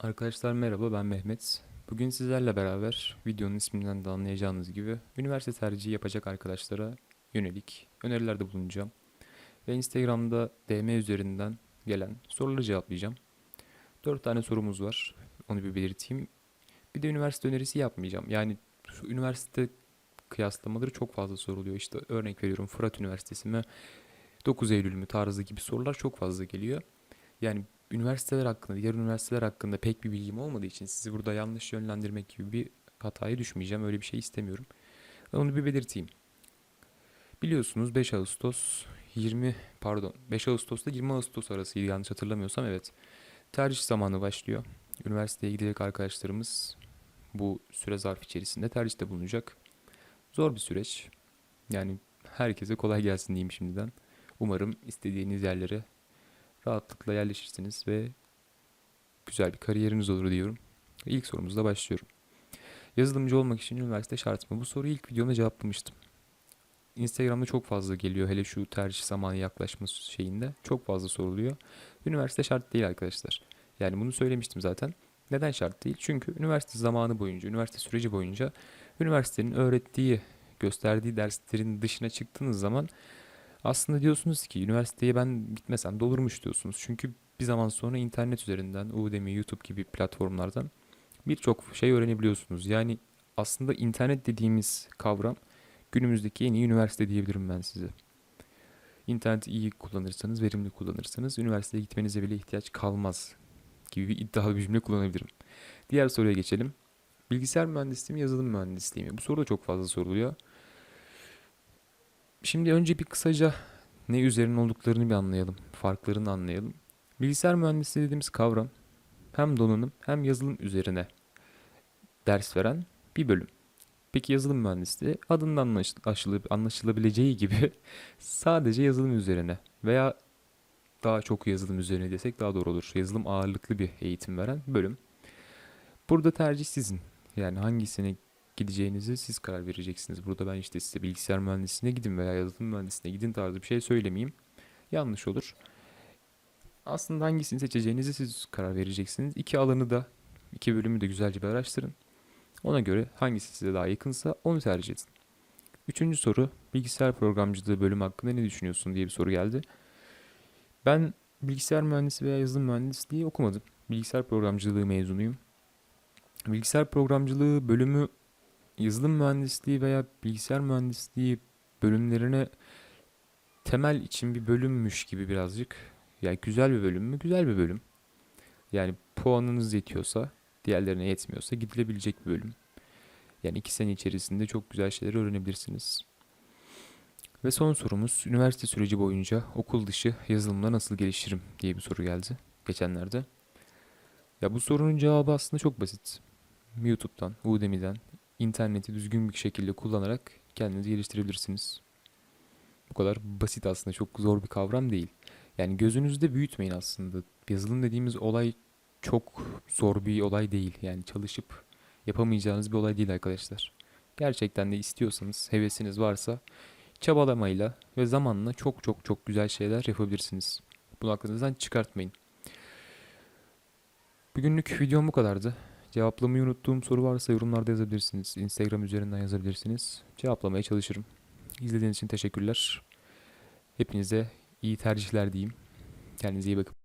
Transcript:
Arkadaşlar merhaba ben Mehmet. Bugün sizlerle beraber videonun isminden de anlayacağınız gibi üniversite tercihi yapacak arkadaşlara yönelik önerilerde bulunacağım. Ve Instagram'da DM üzerinden gelen soruları cevaplayacağım. 4 tane sorumuz var. Onu bir belirteyim. Bir de üniversite önerisi yapmayacağım. Yani şu üniversite kıyaslamaları çok fazla soruluyor. İşte örnek veriyorum Fırat Üniversitesi mi 9 Eylül mü tarzı gibi sorular çok fazla geliyor. Yani üniversiteler hakkında, diğer üniversiteler hakkında pek bir bilgim olmadığı için sizi burada yanlış yönlendirmek gibi bir hataya düşmeyeceğim. Öyle bir şey istemiyorum. Onu bir belirteyim. Biliyorsunuz 5 Ağustos 20 pardon 5 Ağustos'ta 20 Ağustos arasıydı yanlış hatırlamıyorsam evet. Tercih zamanı başlıyor. Üniversiteye gidecek arkadaşlarımız bu süre zarf içerisinde tercihte bulunacak. Zor bir süreç. Yani herkese kolay gelsin diyeyim şimdiden. Umarım istediğiniz yerlere rahatlıkla yerleşirsiniz ve güzel bir kariyeriniz olur diyorum. İlk sorumuzla başlıyorum. Yazılımcı olmak için üniversite şart mı? Bu soruyu ilk videomda cevaplamıştım. Instagram'da çok fazla geliyor hele şu tercih zamanı yaklaşması şeyinde çok fazla soruluyor. Üniversite şart değil arkadaşlar. Yani bunu söylemiştim zaten. Neden şart değil? Çünkü üniversite zamanı boyunca, üniversite süreci boyunca üniversitenin öğrettiği, gösterdiği derslerin dışına çıktığınız zaman aslında diyorsunuz ki üniversiteye ben gitmesem de olurmuş diyorsunuz. Çünkü bir zaman sonra internet üzerinden Udemy, YouTube gibi platformlardan birçok şey öğrenebiliyorsunuz. Yani aslında internet dediğimiz kavram günümüzdeki en iyi üniversite diyebilirim ben size. İnterneti iyi kullanırsanız, verimli kullanırsanız üniversiteye gitmenize bile ihtiyaç kalmaz gibi bir iddialı bir cümle kullanabilirim. Diğer soruya geçelim. Bilgisayar mühendisliği mi, yazılım mühendisliği mi? Bu soru da çok fazla soruluyor. Şimdi önce bir kısaca ne üzerine olduklarını bir anlayalım. Farklarını anlayalım. Bilgisayar mühendisliği dediğimiz kavram hem donanım hem yazılım üzerine ders veren bir bölüm. Peki yazılım mühendisliği adından anlaşılabileceği gibi sadece yazılım üzerine veya daha çok yazılım üzerine desek daha doğru olur. Yazılım ağırlıklı bir eğitim veren bölüm. Burada tercih sizin. Yani hangisine gideceğinizi siz karar vereceksiniz. Burada ben işte size bilgisayar mühendisliğine gidin veya yazılım mühendisliğine gidin tarzı bir şey söylemeyeyim. Yanlış olur. Aslında hangisini seçeceğinizi siz karar vereceksiniz. İki alanı da, iki bölümü de güzelce bir araştırın. Ona göre hangisi size daha yakınsa onu tercih edin. Üçüncü soru, bilgisayar programcılığı bölümü hakkında ne düşünüyorsun diye bir soru geldi. Ben bilgisayar mühendisi veya yazılım mühendisliği okumadım. Bilgisayar programcılığı mezunuyum. Bilgisayar programcılığı bölümü yazılım mühendisliği veya bilgisayar mühendisliği bölümlerine temel için bir bölümmüş gibi birazcık. Yani güzel bir bölüm mü? Güzel bir bölüm. Yani puanınız yetiyorsa, diğerlerine yetmiyorsa gidilebilecek bir bölüm. Yani iki sene içerisinde çok güzel şeyler öğrenebilirsiniz. Ve son sorumuz, üniversite süreci boyunca okul dışı yazılımla nasıl gelişirim diye bir soru geldi geçenlerde. Ya bu sorunun cevabı aslında çok basit. YouTube'dan, Udemy'den, interneti düzgün bir şekilde kullanarak kendinizi geliştirebilirsiniz. Bu kadar basit aslında çok zor bir kavram değil. Yani gözünüzde büyütmeyin aslında. Yazılım dediğimiz olay çok zor bir olay değil. Yani çalışıp yapamayacağınız bir olay değil arkadaşlar. Gerçekten de istiyorsanız, hevesiniz varsa çabalamayla ve zamanla çok çok çok güzel şeyler yapabilirsiniz. Bunu aklınızdan çıkartmayın. Bugünlük videom bu kadardı. Cevaplamayı unuttuğum soru varsa yorumlarda yazabilirsiniz. Instagram üzerinden yazabilirsiniz. Cevaplamaya çalışırım. İzlediğiniz için teşekkürler. Hepinize iyi tercihler diyeyim. Kendinize iyi bakın.